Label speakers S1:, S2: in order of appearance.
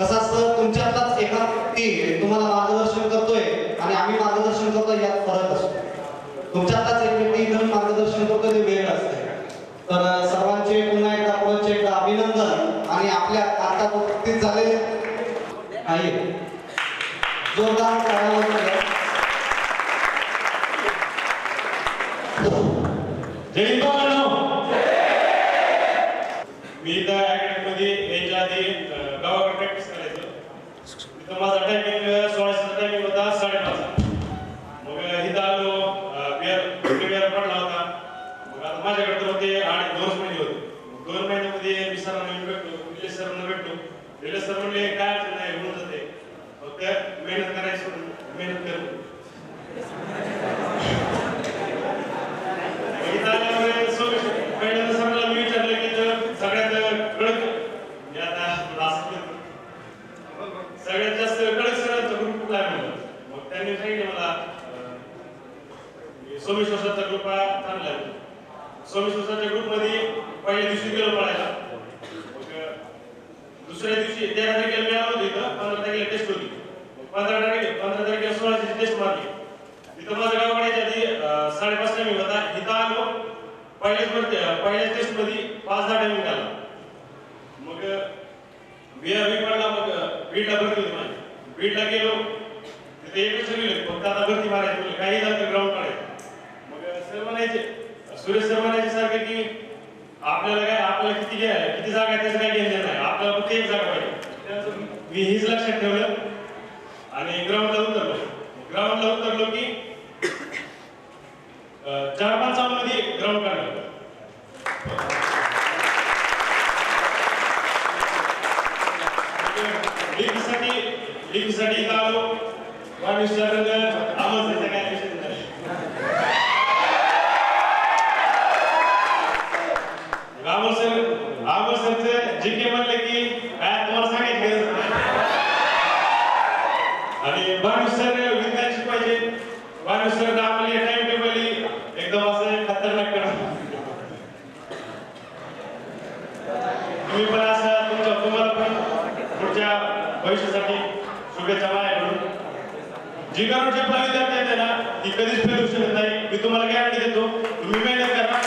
S1: तसाच सर तुमच्यातलाच एका ती तुम्हाला मार्गदर्शन करतोय आणि आम्ही मार्गदर्शन करतो यात फरक असतो. तुमच्यातलाच एक व्यक्ती इथं मार्गदर्शन करतो ते वेळ असते. तर सर्वांचे पुन्हा एकदा पुढचे एकदा अभिनंदन आणि आपल्या आता नुकतीच झाले आहे जोरदार
S2: जय मी तर माझा टायमिंग सोळाशेचा टायमिंग होता साडेपाच. मग इथं आलो बिअर बिअर पडला होता? मग आता माझ्याकडे होते आणि दोन महिने होते. दोन महिन्यामध्ये मी सरांना भेटलो निलेश सरांना भेटलो. निलेश सर म्हणले काय अडचण नाही होऊन जाते. फक्त मेहनत करायची मेहनत करू. इथं आल्यामुळे सो- पहिल्यांदा सरांना मी विचारलं की सगळ्यात कळत म्हणजे आता सगळ्यात जास्त कडक सरांचा ग्रुप कुठला आहे म्हणलं काही मला अं, सोमेश्वरचा ग्रुप हा चांगला आहे सोमेश्वरच्या ग्रुपमध्ये पहिल्या दिवशी गेलो पळायला मग दुसऱ्या दिवशी तेरा तारखेला मी आलो तिथं इथं पंधरा तारखेला टेस्ट होती पंधरा तारखे पंधरा तारखेला सोळाची टेस्ट मारली तिथं माझं गाव पडायच्या आधी साडेपाचला साडेपाच टायमिंग होता इथं आलो पहिल्याच मध्ये पहिल्याच टेस्टमध्ये पाच दहा टायमिंग आला मग बिहार बी पडला मग बीडला भरती होती माझी बीडला गेलो ते एकच गेलो फक्त आता भरती मारायची म्हणजे काही झालं तर ग्राउंड काढायचं. मग सर म्हणायचे सुरेश सर म्हणायचे सारखे की आपल्याला काय आपल्याला किती घ्यायला किती जागा आहे? त्याचं काय घेणं नाही. आपल्याला फक्त एक जागा पाहिजे. मी हीच लक्षात ठेवलं. आणि ग्राउंडला उतरलो. ग्राउंडला उतरलो की चार पाच मध्ये ग्राउंड काढलं. लीगसाठी लीगसाठी इथं आलो? वाणिज्य रंग आवाजाचा काय विषय सर के की काय तुम्हाला आणि भानुष सर विज्ञान शिकवायचे भानुष सर टाइम टेबल एकदम असं खतरनाक करा तुम्ही पण असं तुमच्या तुम्हाला पण पुढच्या भविष्यासाठी शुभेच्छा माझ्याकडून जी करून जे पण विद्यार्थी आहेत ना ती कधीच फेल शकत नाही. मी तुम्हाला गॅरंटी देतो तुम्ही मेहनत करा.